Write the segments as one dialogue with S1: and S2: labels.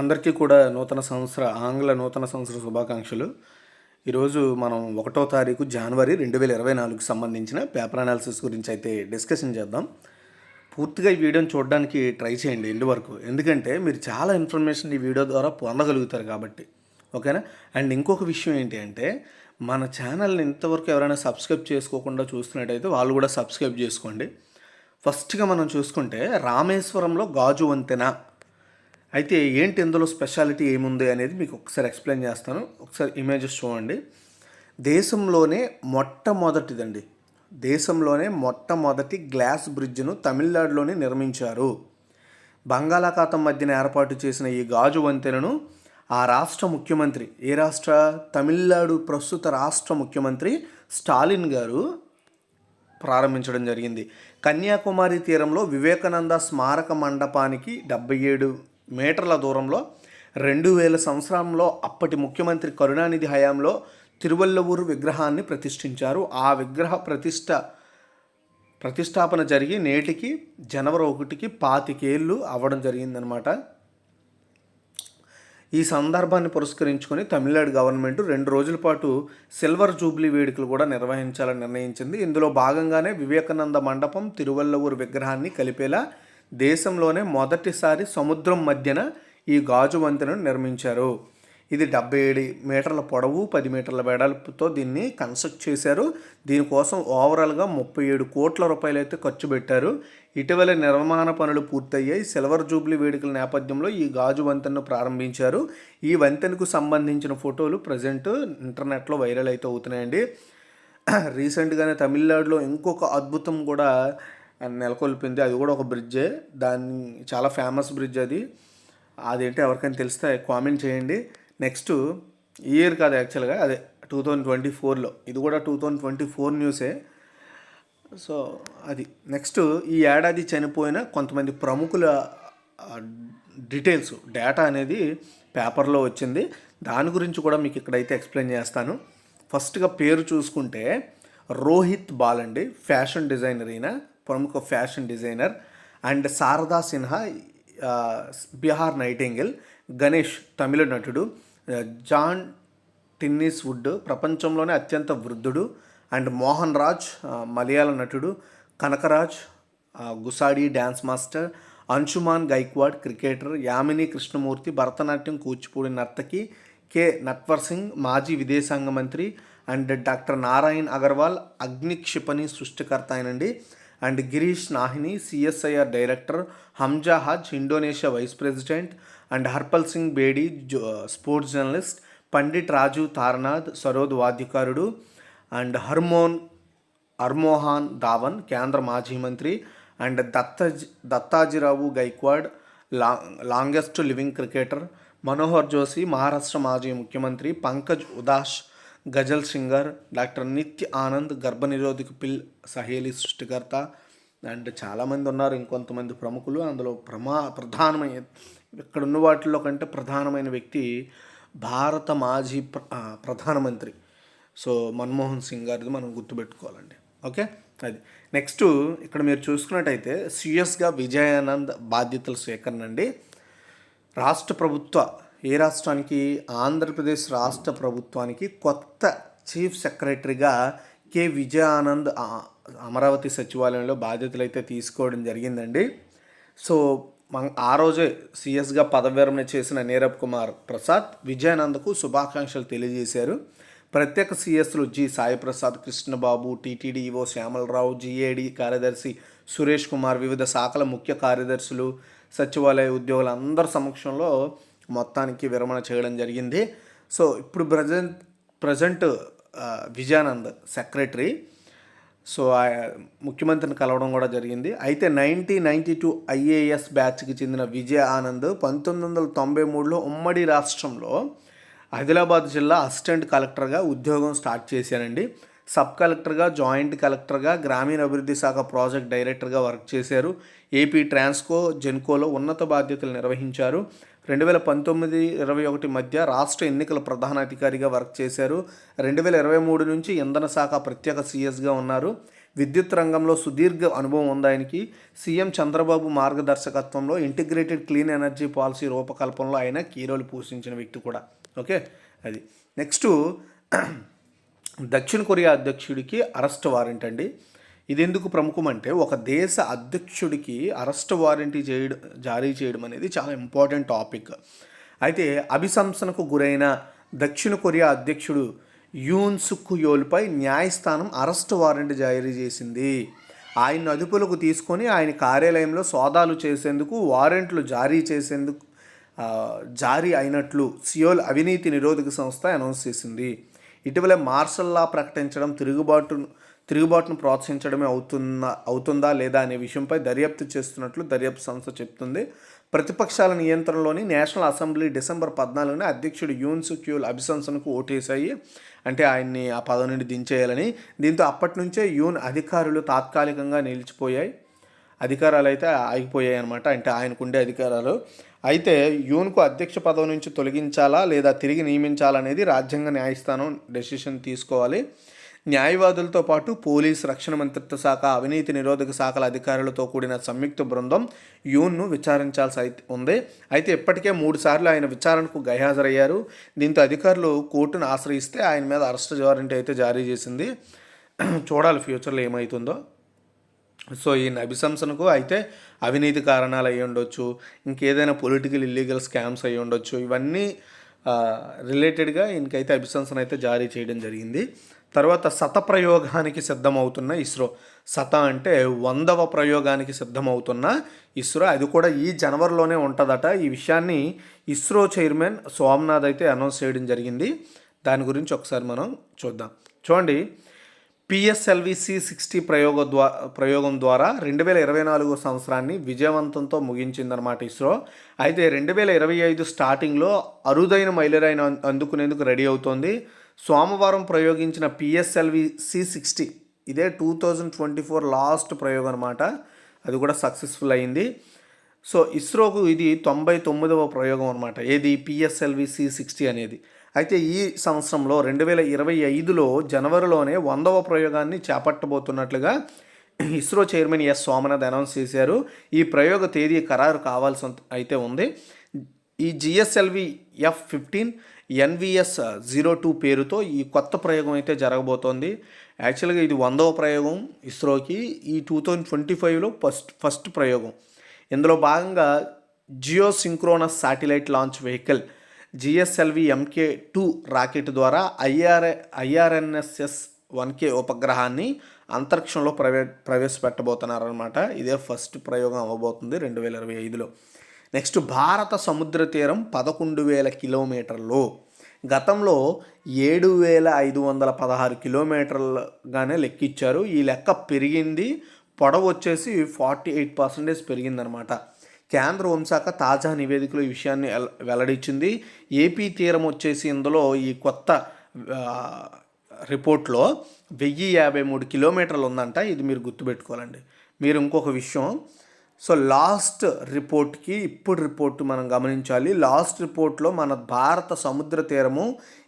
S1: అందరికీ కూడా నూతన సంవత్సర ఆంగ్ల నూతన సంవత్సర శుభాకాంక్షలు. ఈరోజు మనం ఒకటో తారీఖు జనవరి రెండు వేల ఇరవై నాలుగుకి సంబంధించిన పేపర్ అనాలిసిస్ గురించి అయితే డిస్కషన్ చేద్దాం. పూర్తిగా ఈ వీడియోని చూడడానికి ట్రై చేయండి ఎండు వరకు. ఎందుకంటే మీరు చాలా ఇన్ఫర్మేషన్ ఈ వీడియో ద్వారా పొందగలుగుతారు కాబట్టి. ఓకేనా? అండ్ ఇంకొక విషయం ఏంటి అంటే మన ఛానల్ని ఇంతవరకు ఎవరైనా సబ్స్క్రైబ్ చేసుకోకుండా చూస్తున్నట్టయితే వాళ్ళు కూడా సబ్స్క్రైబ్ చేసుకోండి. ఫస్ట్గా మనం చూసుకుంటే రామేశ్వరంలో గాజు వంతెన అయితే ఏంటి ఇందులో స్పెషాలిటీ ఏముంది అనేది మీకు ఒకసారి ఎక్స్ప్లెయిన్ చేస్తాను. ఒకసారి ఇమేజెస్ చూడండి. దేశంలోనే మొట్టమొదటిదండి. దేశంలోనే మొట్టమొదటి గ్లాస్ బ్రిడ్జ్ను తమిళనాడులోనే నిర్మించారు. బంగాళాఖాతం మధ్యన ఏర్పాటు చేసిన ఈ గాజు వంతెనను ఆ రాష్ట్ర ముఖ్యమంత్రి ఏ రాష్ట్ర? తమిళనాడు ప్రస్తుత రాష్ట్ర ముఖ్యమంత్రి స్టాలిన్ గారు ప్రారంభించడం జరిగింది. కన్యాకుమారి తీరంలో వివేకానంద స్మారక మండపానికి డెబ్బై ఏడు మీటర్ల దూరంలో రెండు వేల సంవత్సరంలో అప్పటి ముఖ్యమంత్రి కరుణానిధి హయాంలో తిరువల్లవూరు విగ్రహాన్ని ప్రతిష్ఠించారు. ఆ విగ్రహ ప్రతిష్ట ప్రతిష్టాపన జరిగి నేటికి జనవరి ఒకటికి పాతికేళ్ళు అవ్వడం జరిగిందనమాట ఈ సందర్భాన్ని పురస్కరించుకొని తమిళనాడు గవర్నమెంట్ రెండు రోజుల పాటు సిల్వర్ జూబ్లీ వేడుకలు కూడా నిర్వహించాలని నిర్ణయించింది. ఇందులో భాగంగానే వివేకానంద మండపం తిరువల్లవూరు విగ్రహాన్ని కలిపేలా దేశంలోనే మొదటిసారి సముద్రం మధ్యన ఈ గాజు వంతెనను నిర్మించారు. ఇది డెబ్బై ఏడు మీటర్ల పొడవు పది మీటర్ల వెడల్పుతో దీన్ని కన్స్ట్రక్ట్ చేశారు. దీనికోసం ఓవరాల్గా ముప్పై ఏడు కోట్ల రూపాయలు అయితే ఖర్చు పెట్టారు. ఇటీవల నిర్మాణ పనులు పూర్తయ్యాయి. సిల్వర్ జూబ్లీ వేడుకల నేపథ్యంలో ఈ గాజు వంతెనను ప్రారంభించారు. ఈ వంతెనకు సంబంధించిన ఫోటోలు ప్రజెంట్ ఇంటర్నెట్లో వైరల్ అయితే అవుతున్నాయండి. రీసెంట్గానే తమిళనాడులో ఇంకొక అద్భుతం కూడా నెలకొల్పింది. అది కూడా ఒక బ్రిడ్జే. దాన్ని చాలా ఫేమస్ బ్రిడ్జ్ అది. అదేంటి ఎవరికైనా తెలిస్తే కామెంట్ చేయండి. నెక్స్ట్ ఇయర్ కాదు యాక్చువల్గా. అదే టూ థౌజండ్ ట్వంటీ ఫోర్లో. ఇది కూడా టూ థౌజండ్ ట్వంటీ ఫోర్ న్యూసే. సో అది. నెక్స్ట్ ఈ ఏడాది చనిపోయిన కొంతమంది ప్రముఖుల డీటెయిల్స్ డేటా అనేది పేపర్లో వచ్చింది. దాని గురించి కూడా మీకు ఇక్కడైతే ఎక్స్ప్లెయిన్ చేస్తాను. ఫస్ట్గా పేరు చూసుకుంటే రోహిత్ బాల్ అండి. ఫ్యాషన్ డిజైనర్ ఈయన ప్రముఖ fashion designer. And Sharda Sinha Bihar Bihar Ganesh Tamil నటుడు. జాన్ టిన్నిస్ వుడ్ ప్రపంచంలోనే అత్యంత వృద్ధుడు. అండ్ మోహన్ రాజ్ మలయాళ నటుడు. Kanakaraj Gussadi dance master. Anshuman Gaekwad cricketer. Yamini Krishnamurthy Bharatanatyam Kuchipudi నర్తకి. K Natwar Singh మాజీ విదేశాంగ మంత్రి. అండ్ డాక్టర్ నారాయణ్ అగర్వాల్ అగ్ని క్షిపణి సృష్టికర్త అయినండి and Girish Nahini CSIR director Hamzah Haz Indonesia vice president and Harpal Singh Bedi Joe sports journalist Pandit Raju Taranath sarod వాద్యకారుడు అండ్ హర్మోన్ హర్మోహాన్ ధావన్ కేంద్ర మాజీ మంత్రి అండ్ దత్తాజ్ దత్తాజీరావు గైక్వాడ్ లా longest living cricketer Manohar Joshi Maharashtra మాజీ ముఖ్యమంత్రి పంకజ్ ఉదాస్ గజల్ సింగర్ డాక్టర్ నిత్య ఆనంద్ గర్భనిరోధక పిల్ సహేలి సృష్టికర్త. అండ్ చాలామంది ఉన్నారు ఇంకొంతమంది ప్రముఖులు. అందులో ప్రమా ప్రధానమైన ఇక్కడ ఉన్న వాటిలో కంటే ప్రధానమైన వ్యక్తి భారత మాజీ ప్ర ప్రధానమంత్రి. సో మన్మోహన్ సింగ్ గారిది మనం గుర్తుపెట్టుకోవాలండి. ఓకే? అది. నెక్స్ట్ ఇక్కడ మీరు చూసుకున్నట్టయితే సిఎస్గా విజయానంద్ బాధ్యతల స్వీకరణ అండి. రాష్ట్ర ప్రభుత్వ ఏ రాష్ట్రానికి? ఆంధ్రప్రదేశ్ రాష్ట్ర ప్రభుత్వానికి కొత్త చీఫ్ సెక్రటరీగా కె. విజయానంద్ అమరావతి సచివాలయంలో బాధ్యతలు అయితే తీసుకోవడం జరిగిందండి. సో మన ఆ రోజే సిఎస్గా పదవిరమణ చేసిన నీరబ్ కుమార్ ప్రసాద్ విజయానంద్కు శుభాకాంక్షలు తెలియజేశారు. ప్రత్యేక సిఎస్లు G. Saiprasad Krishna Babu TTD EO Shyamala Rao GAD కార్యదర్శి సురేష్ కుమార్ వివిధ శాఖల ముఖ్య కార్యదర్శులు సచివాలయ ఉద్యోగుల అందరి సమక్షంలో మొత్తానికి విరమణ చేయడం జరిగింది. సో ఇప్పుడు present present Vijayanand secretary. So ఆ ముఖ్యమంత్రిని కలవడం కూడా జరిగింది. అయితే నైన్టీన్ నైంటీ టూ ఐఏఎస్ బ్యాచ్కి చెందిన విజయ ఆనంద్ పంతొమ్మిది వందల తొంభై మూడులో ఉమ్మడి రాష్ట్రంలో ఆదిలాబాద్ జిల్లా అసిస్టెంట్ కలెక్టర్గా ఉద్యోగం స్టార్ట్ చేశారండి. సబ్ కలెక్టర్గా జాయింట్ కలెక్టర్గా గ్రామీణ అభివృద్ధి శాఖ ప్రాజెక్ట్ డైరెక్టర్గా వర్క్ చేశారు. ఏపీ ట్రాన్స్కో జెన్కోలో ఉన్నత బాధ్యతలు నిర్వహించారు. రెండు వేల పంతొమ్మిది ఇరవై ఒకటి మధ్య రాష్ట్ర ఎన్నికల ప్రధాన అధికారిగా వర్క్ చేశారు. రెండు వేల ఇరవై మూడు నుంచి ఇంధన శాఖ ప్రత్యేక సీఎస్గా ఉన్నారు. విద్యుత్ రంగంలో సుదీర్ఘ అనుభవం ఉంది ఆయనకి. సీఎం చంద్రబాబు మార్గదర్శకత్వంలో ఇంటిగ్రేటెడ్ క్లీన్ ఎనర్జీ పాలసీ రూపకల్పనలో ఆయన కీరోలు పోషించిన వ్యక్తి కూడా. ఓకే? అది. నెక్స్ట్ దక్షిణ కొరియా అధ్యక్షుడికి అరెస్ట్ వారెంట్ అండి. ఇది ఎందుకు ప్రముఖం అంటే ఒక దేశ అధ్యక్షుడికి అరెస్ట్ వారెంట్ చేయడం జారీ చేయడం అనేది చాలా ఇంపార్టెంట్ టాపిక్. అయితే అభిశంసనకు గురైన దక్షిణ కొరియా అధ్యక్షుడు యూన్ సుక్ యోల్పై న్యాయస్థానం అరెస్ట్ వారెంట్ జారీ చేసింది. ఆయన అదుపులకు తీసుకొని ఆయన కార్యాలయంలో సోదాలు చేసేందుకు వారెంట్లు జారీ చేసేందుకు జారీ అయినట్లు సియోల్ అవినీతి నిరోధక సంస్థ అనౌన్స్ చేసింది. ఇటీవల మార్షల్ లా ప్రకటించడం తిరుగుబాటును తిరుగుబాటును ప్రోత్సహించడమే అవుతుందా అవుతుందా లేదా అనే విషయంపై దర్యాప్తు చేస్తున్నట్లు దర్యాప్తు సంస్థ చెప్తుంది. ప్రతిపక్షాల నియంత్రణలోని నేషనల్ అసెంబ్లీ డిసెంబర్ పద్నాలుగున అధ్యక్షుడు యూన్ సుక్యూల్ అభిశంసనకు ఓటేశాయి. అంటే ఆయన్ని ఆ పదవి నుండి దించేయాలని. దీంతో అప్పటి నుంచే యూన్ అధికారులు తాత్కాలికంగా నిలిచిపోయాయి. అధికారాలు అయితే ఆగిపోయాయి అనమాట అంటే ఆయనకు ఉండే అధికారాలు. అయితే యూన్కు అధ్యక్ష పదవి నుంచి తొలగించాలా లేదా తిరిగి నియమించాలనేది రాజ్యాంగ న్యాయస్థానం డెసిషన్ తీసుకోవాలి. న్యాయవాదులతో పాటు పోలీస్ రక్షణ మంత్రిత్వ శాఖ అవినీతి నిరోధక శాఖల అధికారులతో కూడిన సంయుక్త బృందం యూన్ను విచారించాల్సి అయితే ఉంది. అయితే ఇప్పటికే మూడు సార్లు ఆయన విచారణకు గైహాజరయ్యారు. దీంతో అధికారులు కోర్టును ఆశ్రయిస్తే ఆయన మీద అరెస్ట్ వారెంట్ అయితే జారీ చేసింది. చూడాలి ఫ్యూచర్లో ఏమవుతుందో సో ఈ నభిశంసనకు అయితే అవినీతి కారణాలు అయి ఉండొచ్చు ఇంకేదైనా పొలిటికల్ ఇల్లీగల్ స్కామ్స్ అయి ఉండొచ్చు. ఇవన్నీ రిలేటెడ్గా ఈయనకైతే అభిశంసన అయితే జారీ చేయడం జరిగింది. తర్వాత సత ప్రయోగానికి సిద్ధమవుతున్న ఇస్రో. శత అంటే వందవ ప్రయోగానికి సిద్ధమవుతున్న ఇస్రో. అది కూడా ఈ జనవరిలోనే ఉంటుందట. ఈ విషయాన్ని ఇస్రో చైర్మన్ సోమనాథ్ అయితే అనౌన్స్ చేయడం జరిగింది. దాని గురించి ఒకసారి మనం చూద్దాం. చూడండి. పిఎస్ఎల్విసి సిక్స్టీ ప్రయోగ ద్వా ప్రయోగం ద్వారా రెండు వేల ఇరవై నాలుగు సంవత్సరాన్ని విజయవంతంతో ముగించిందనమాట ఇస్రో. అయితే రెండు వేల ఇరవై ఐదు స్టార్టింగ్లో అరుదైన మైలురాయిని అందుకునేందుకు రెడీ అవుతోంది. సోమవారం ప్రయోగించిన పిఎస్ఎల్వి సి సిక్స్టీ ఇదే two thousand twenty four last ప్రయోగం అనమాట అది కూడా సక్సెస్ఫుల్ అయింది. సో ఇస్రోకు ఇది తొంభై తొమ్మిదవ ప్రయోగం అనమాట ఏది? పిఎస్ఎల్వి సి సిక్స్టీ అనేది. అయితే ఈ సంవత్సరంలో రెండు వేల ఇరవై ఐదులో జనవరిలోనే వందవ ప్రయోగాన్ని చేపట్టబోతున్నట్లుగా ISRO chairman S Somanath announce చేశారు. ఈ ప్రయోగ తేదీ ఖరారు కావాల్సి అయితే ఉంది. ఈ GSLV F fifteen NVS zero two పేరుతో ఈ కొత్త ప్రయోగం అయితే జరగబోతోంది. యాక్చువల్గా ఇది వందవ ప్రయోగం ఇస్రోకి. ఈ టూ థౌజండ్ ట్వంటీ ఫైవ్లో ఫస్ట్ ఫస్ట్ ప్రయోగం. ఇందులో భాగంగా geosynchronous satellite launch vehicle GSLV MK two rocket ద్వారా ఐఆర్ ఐఆర్ఎన్ఎస్ఎస్ వన్ కే ఉపగ్రహాన్ని అంతరిక్షంలో ప్రవే ప్రవేశపెట్టబోతున్నారనమాట ఇదే ఫస్ట్ ప్రయోగం అవ్వబోతుంది రెండు వేల ఇరవై ఐదులో. నెక్స్ట్ భారత సముద్ర తీరం పదకొండు వేల కిలోమీటర్లు. గతంలో ఏడు వేల ఐదు వందల పదహారు కిలోమీటర్లుగానే లెక్కిచ్చారు. ఈ లెక్క పెరిగింది. పొడవు వచ్చేసి ఫార్టీ ఎయిట్ పర్సెంటేజ్ పెరిగిందనమాట. కేంద్ర హోంశాఖ తాజా నివేదికలో ఈ విషయాన్ని వెల్లడించింది. ఏపీ తీరం వచ్చేసి ఇందులో ఈ కొత్త రిపోర్ట్లో వెయ్యి యాభై మూడు కిలోమీటర్లు ఉందంట. ఇది మీరు గుర్తుపెట్టుకోవాలండి. మీరు ఇంకొక విషయం సో లాస్ట్ రిపోర్ట్కి ఇప్పుడు రిపోర్ట్ మనం గమనించాలి. లాస్ట్ రిపోర్ట్లో మన భారత సముద్ర తీరము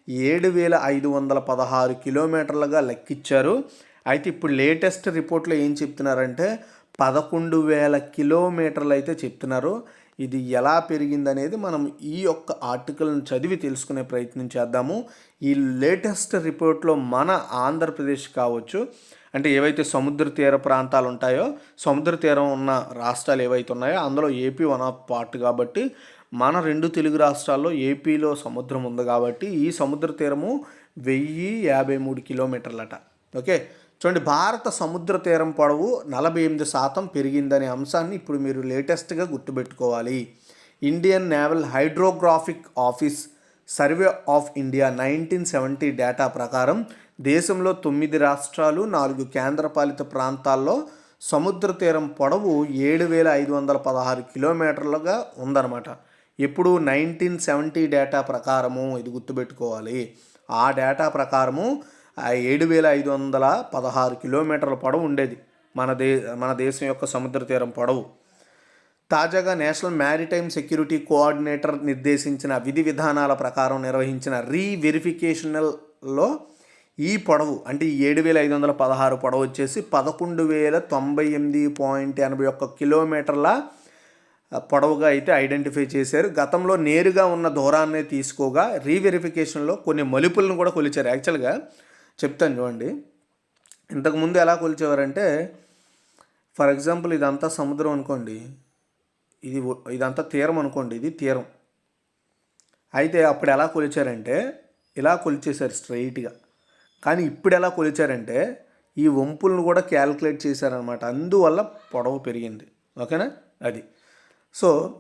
S1: ఏడు వేల ఐదు వందల పదహారు కిలోమీటర్లుగా లెక్కిచ్చారు. అయితే ఇప్పుడు లేటెస్ట్ రిపోర్ట్లో ఏం చెప్తున్నారంటే పదకొండు వేల కిలోమీటర్లు అయితే చెప్తున్నారు. ఇది ఎలా పెరిగిందనేది మనం ఈ యొక్క ఆర్టికల్ని చదివి తెలుసుకునే ప్రయత్నం చేద్దాము. ఈ లేటెస్ట్ రిపోర్ట్లో మన ఆంధ్రప్రదేశ్ కావచ్చు అంటే ఏవైతే సముద్ర తీర ప్రాంతాలు ఉంటాయో సముద్ర తీరం ఉన్న రాష్ట్రాలు ఏవైతే ఉన్నాయో అందులో ఏపీ వన్ ఆఫ్ పార్ట్ కాబట్టి మన రెండు తెలుగు రాష్ట్రాల్లో ఏపీలో సముద్రం ఉంది కాబట్టి ఈ సముద్ర తీరము వెయ్యి యాభై మూడు కిలోమీటర్లట. ఓకే? చూడండి భారత సముద్ర తీరం పొడవు నలభై ఎనిమిది శాతం పెరిగిందనే అంశాన్ని ఇప్పుడు మీరు లేటెస్ట్గా గుర్తుపెట్టుకోవాలి. Indian naval hydrographic office survey of India nineteen seventy data ప్రకారం దేశంలో తొమ్మిది రాష్ట్రాలు నాలుగు కేంద్రపాలిత ప్రాంతాల్లో సముద్ర తీరం పొడవు ఏడు వేల ఐదు వందల పదహారు కిలోమీటర్లుగా ఉందన్నమాట. ఎప్పుడు నైన్టీన్ సెవెంటీ డేటా ప్రకారము ఇది గుర్తుపెట్టుకోవాలి. ఆ డేటా ప్రకారము ఏడు వేల ఐదు వందల పదహారు కిలోమీటర్ల పొడవు ఉండేది. మన దే మన దేశం యొక్క సముద్ర తీరం పొడవు. తాజాగా నేషనల్ మ్యారిటైమ్ సెక్యూరిటీ కోఆర్డినేటర్ నిర్దేశించిన విధి విధానాల ప్రకారం నిర్వహించిన రీవెరిఫికేషనల్లో ఈ పొడవు అంటే ఏడు వేల ఐదు వందల పదహారు పొడవు వచ్చేసి పదకొండు వేల తొంభై ఎనిమిది పాయింట్ ఎనభై ఒక్క కిలోమీటర్ల పొడవుగా అయితే ఐడెంటిఫై చేశారు. గతంలో నేరుగా ఉన్న దూరాన్నే తీసుకోగా రీవెరిఫికేషన్లో కొన్ని మలుపులను కూడా కొలిచారు. యాక్చువల్గా చెప్తాను చూడండి. ఇంతకుముందు ఎలా కొలిచేవారంటే ఫర్ ఎగ్జాంపుల్ ఇదంతా సముద్రం అనుకోండి. ఇది ఇదంతా తీరం అనుకోండి. ఇది తీరం. అయితే అప్పుడు ఎలా కొలిచారంటే ఇలా కొలిచేశారు స్ట్రైట్గా. కానీ ఇప్పుడు ఎలా కొలిచారంటే ఈ వంపులను కూడా క్యాల్కులేట్ చేశారనమాట అందువల్ల పొడవు పెరిగింది. ఓకేనా? అది. సో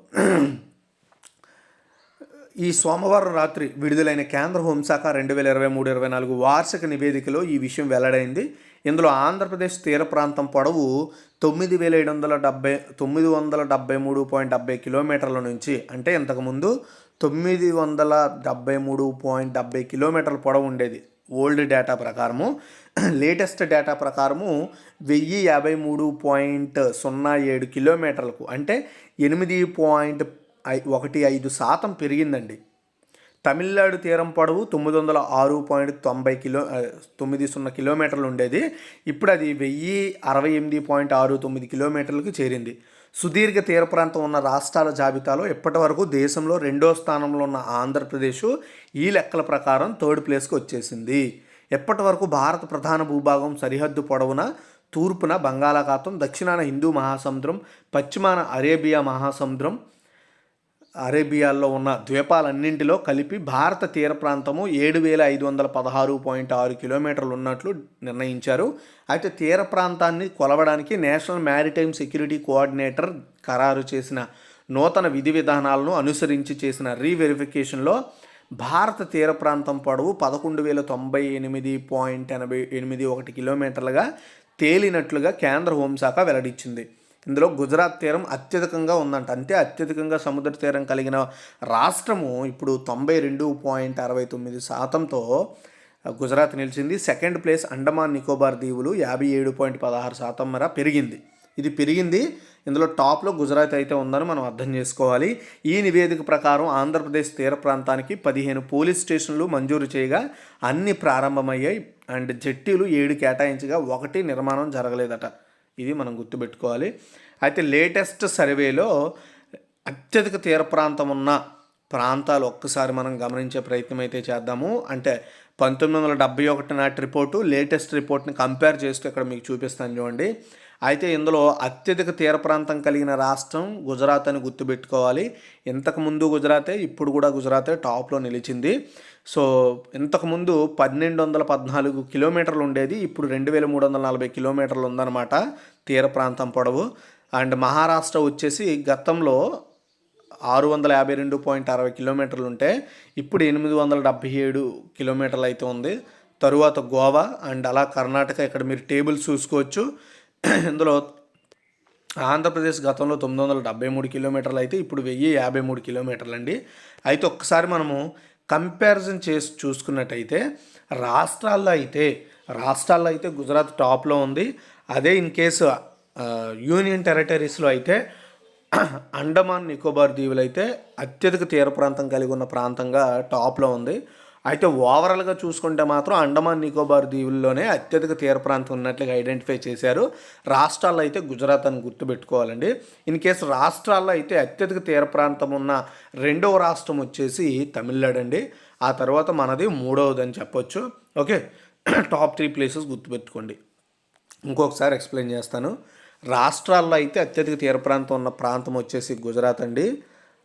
S1: ఈ సోమవారం రాత్రి విడుదలైన కేంద్ర హోంశాఖ రెండు వేల ఇరవై మూడు ఇరవై నాలుగు వార్షిక నివేదికలో ఈ విషయం వెల్లడైంది. ఇందులో ఆంధ్రప్రదేశ్ తీర ప్రాంతం పొడవు తొమ్మిది వేల ఏడు వందల డెబ్బై తొమ్మిది వందల డెబ్బై మూడు పాయింట్ డెబ్బై కిలోమీటర్ల నుంచి అంటే ఇంతకుముందు తొమ్మిది వందల డెబ్బై మూడు పాయింట్ డెబ్బై కిలోమీటర్ల పొడవు ఉండేది. ఓల్డ్ డేటా ప్రకారము లేటెస్ట్ డేటా ప్రకారము వెయ్యి యాభై మూడు పాయింట్ సున్నా ఏడు కిలోమీటర్లకు అంటే ఎనిమిది పాయింట్ ఐ- ఒకటి ఐదు శాతం పెరిగిందండి. తమిళనాడు తీరం పొడవు తొమ్మిది వందల ఆరు పాయింట్ తొంభై కిలో తొమ్మిది సున్నా కిలోమీటర్లు ఉండేది. ఇప్పుడు అది వెయ్యి అరవై ఎనిమిది పాయింట్ ఆరు తొమ్మిది కిలోమీటర్లకు చేరింది. సుదీర్ఘ తీర ప్రాంతం ఉన్న రాష్ట్రాల జాబితాలో ఇప్పటి వరకు దేశంలో రెండో స్థానంలో ఉన్న ఆంధ్రప్రదేశ్ ఈ లెక్కల ప్రకారం థర్డ్ ప్లేస్కి వచ్చేసింది? ఎప్పటి వరకు భారత ప్రధాన భూభాగం సరిహద్దు పొడవున తూర్పున బంగాళాఖాతం దక్షిణాన హిందూ మహాసముద్రం పశ్చిమాన అరేబియా మహాసముద్రం అరేబియాలో ఉన్న ద్వీపాలన్నింటిలో కలిపి భారత తీర ప్రాంతము ఏడు వేల ఐదు వందల పదహారు పాయింట్ ఆరు కిలోమీటర్లు ఉన్నట్లు నిర్ణయించారు. అయితే తీర ప్రాంతాన్ని కొలవడానికి నేషనల్ మ్యారిటైమ్ సెక్యూరిటీ కోఆర్డినేటర్ ఖరారు చేసిన నూతన విధి విధానాలను అనుసరించి చేసిన రీవెరిఫికేషన్లో భారత తీర ప్రాంతం పొడవు పదకొండు వేల తొంభై ఎనిమిది పాయింట్ ఎనభై ఎనిమిది ఒకటి కిలోమీటర్లుగా తేలినట్లుగా కేంద్ర హోంశాఖ వెల్లడించింది. ఇందులో గుజరాత్ తీరం అత్యధికంగా ఉందంట. అంటే అత్యధికంగా సముద్ర తీరం కలిగిన రాష్ట్రము ఇప్పుడు తొంభై రెండు పాయింట్ అరవై తొమ్మిది శాతంతో గుజరాత్ నిలిచింది. సెకండ్ ప్లేస్ అండమాన్ నికోబార్ దీవులు యాభై ఏడు పాయింట్ పదహారు శాతం మేర పెరిగింది. ఇది పెరిగింది. ఇందులో టాప్లో గుజరాత్ అయితే ఉందని మనం అర్థం చేసుకోవాలి. ఈ నివేదిక ప్రకారం ఆంధ్రప్రదేశ్ తీర ప్రాంతానికి పదిహేను పోలీస్ స్టేషన్లు మంజూరు చేయగా అన్ని ప్రారంభమయ్యాయి. అండ్ జట్టీలు ఏడు కేటాయించగా ఒకటి నిర్మాణం జరగలేదట. ఇది మనం గుర్తుపెట్టుకోవాలి. అయితే లేటెస్ట్ సర్వేలో అత్యధిక తీర ప్రాంతం ఉన్న ప్రాంతాలు ఒక్కసారి మనం గమనించే ప్రయత్నం అయితే చేద్దాము. అంటే పంతొమ్మిది వందల డెబ్బై ఒకటి నాటి రిపోర్టు లేటెస్ట్ రిపోర్ట్ని కంపేర్ చేస్తూ ఇక్కడ మీకు చూపిస్తాను చూడండి. అయితే ఇందులో అత్యధిక తీర ప్రాంతం కలిగిన రాష్ట్రం గుజరాత్ అని గుర్తుపెట్టుకోవాలి. ఇంతకుముందు గుజరాతే ఇప్పుడు కూడా గుజరాతే టాప్లో నిలిచింది. సో ఇంతకుముందు పన్నెండు వందల పద్నాలుగు కిలోమీటర్లు ఉండేది ఇప్పుడు రెండు వేల మూడు వందల నలభై కిలోమీటర్లు ఉందన్నమాట తీర ప్రాంతం పొడవు. అండ్ మహారాష్ట్ర వచ్చేసి గతంలో ఆరు వందల యాభై రెండు పాయింట్ అరవై కిలోమీటర్లు ఉంటే ఇప్పుడు ఎనిమిది వందల డెబ్భై ఏడు కిలోమీటర్లు అయితే ఉంది. తరువాత గోవా అండ్ అలా కర్ణాటక ఇక్కడ మీరు టేబుల్స్ చూసుకోవచ్చు. ఇందులో ఆంధ్రప్రదేశ్ గతంలో తొమ్మిది వందల డెబ్బై మూడు కిలోమీటర్లు అయితే ఇప్పుడు వెయ్యి యాభై మూడు కిలోమీటర్లు అండి. అయితే ఒక్కసారి మనము కంపారిజన్ చేసి చూసుకున్నట్టయితే రాష్ట్రాల్లో అయితే రాష్ట్రాల్లో అయితే గుజరాత్ టాప్లో ఉంది. అదే ఇన్ కేసు యూనియన్ టెరిటరీస్లో అయితే అండమాన్ నికోబార్ దీవులు అయితే అత్యధిక తీర ప్రాంతం కలిగి ఉన్న ప్రాంతంగా టాప్లో ఉంది. అయితే ఓవరాల్గా చూసుకుంటే మాత్రం అండమాన్ నికోబార్ దీవుల్లోనే అత్యధిక తీర ప్రాంతం ఉన్నట్లుగా ఐడెంటిఫై చేశారు. రాష్ట్రాల్లో అయితే గుజరాత్ అని గుర్తుపెట్టుకోవాలండి. ఇన్ కేసు రాష్ట్రాల్లో అయితే అత్యధిక తీర ప్రాంతం ఉన్న రెండవ రాష్ట్రం వచ్చేసి తమిళనాడు అండి ఆ తర్వాత మనది మూడవది అని చెప్పొచ్చు. ఓకే? టాప్ త్రీ ప్లేసెస్ గుర్తుపెట్టుకోండి. ఇంకొకసారి ఎక్స్ప్లెయిన్ చేస్తాను. రాష్ట్రాల్లో అయితే అత్యధిక తీర ప్రాంతం ఉన్న ప్రాంతం వచ్చేసి గుజరాత్ అండి.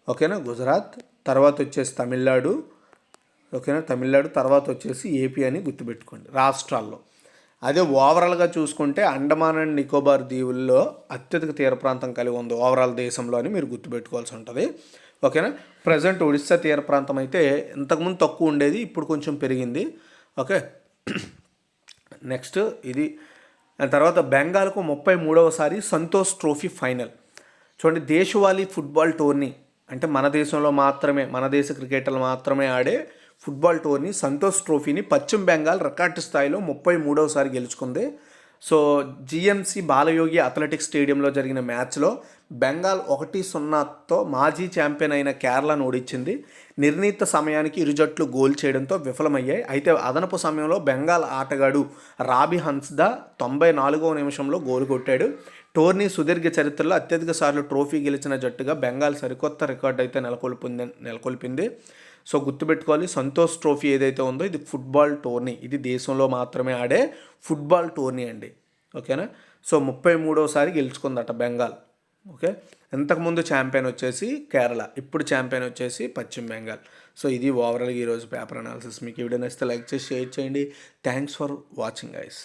S1: ఓకేనా? గుజరాత్. తర్వాత వచ్చేసి తమిళనాడు. ఓకేనా? తమిళనాడు తర్వాత వచ్చేసి ఏపీ అని గుర్తుపెట్టుకోండి రాష్ట్రాల్లో. అదే ఓవరాల్గా చూసుకుంటే అండమాన్ అండ్ నికోబార్ దీవుల్లో అత్యధిక తీర ప్రాంతం కలిగి ఉంది ఓవరాల్ దేశంలో అని మీరు గుర్తుపెట్టుకోవాల్సి ఉంటుంది. ఓకేనా? ప్రజెంట్ ఒడిస్సా తీర ప్రాంతం అయితే ఇంతకుముందు తక్కువ ఉండేది ఇప్పుడు కొంచెం పెరిగింది. ఓకే? నెక్స్ట్ ఇది. ఆ తర్వాత బెంగాల్కు ముప్పై మూడవసారి సంతోష్ ట్రోఫీ ఫైనల్. చూడండి దేశవాళీ ఫుట్బాల్ టోర్నీ అంటే మన దేశంలో మాత్రమే మన దేశ క్రికెటర్లు మాత్రమే ఆడే ఫుట్బాల్ టోర్ని సంతోష్ ట్రోఫీని పశ్చిమ బెంగాల్ రికార్డు స్థాయిలో ముప్పై మూడవసారి గెలుచుకుంది. సో జిఎంసి బాలయోగి అథ్లెటిక్స్ స్టేడియంలో జరిగిన మ్యాచ్లో బెంగాల్ ఒకటి సున్నాతో మాజీ ఛాంపియన్ అయిన కేరళను ఓడించింది. నిర్ణీత సమయానికి ఇరు జట్లు గోల్ చేయడంతో విఫలమయ్యాయి. అయితే అదనపు సమయంలో బెంగాల్ ఆటగాడు రాబి హన్స్దా తొంభై నాలుగవ నిమిషంలో గోల్ కొట్టాడు. టోర్నీ సుదీర్ఘ చరిత్రలో అత్యధిక సార్లు ట్రోఫీ గెలిచిన జట్టుగా బెంగాల్ సరికొత్త రికార్డు అయితే నెలకొల్పింది నెలకొల్పింది. సో గుర్తుపెట్టుకోవాలి సంతోష్ ట్రోఫీ ఏదైతే ఉందో ఇది ఫుట్బాల్ టోర్నీ. ఇది దేశంలో మాత్రమే ఆడే ఫుట్బాల్ టోర్నీ అండి. ఓకేనా? సో ముప్పై మూడోసారి గెలుచుకుందట బెంగాల్. ఓకే? ఇంతకుముందు ఛాంపియన్ వచ్చేసి కేరళ ఇప్పుడు ఛాంపియన్ వచ్చేసి పశ్చిమ బెంగాల్. సో ఇది ఓవరాల్గా ఈరోజు పేపర్ అనాలిసిస్. మీకు వీడియో నచ్చితే లైక్ చేసి షేర్ చేయండి. Thanks for watching guys.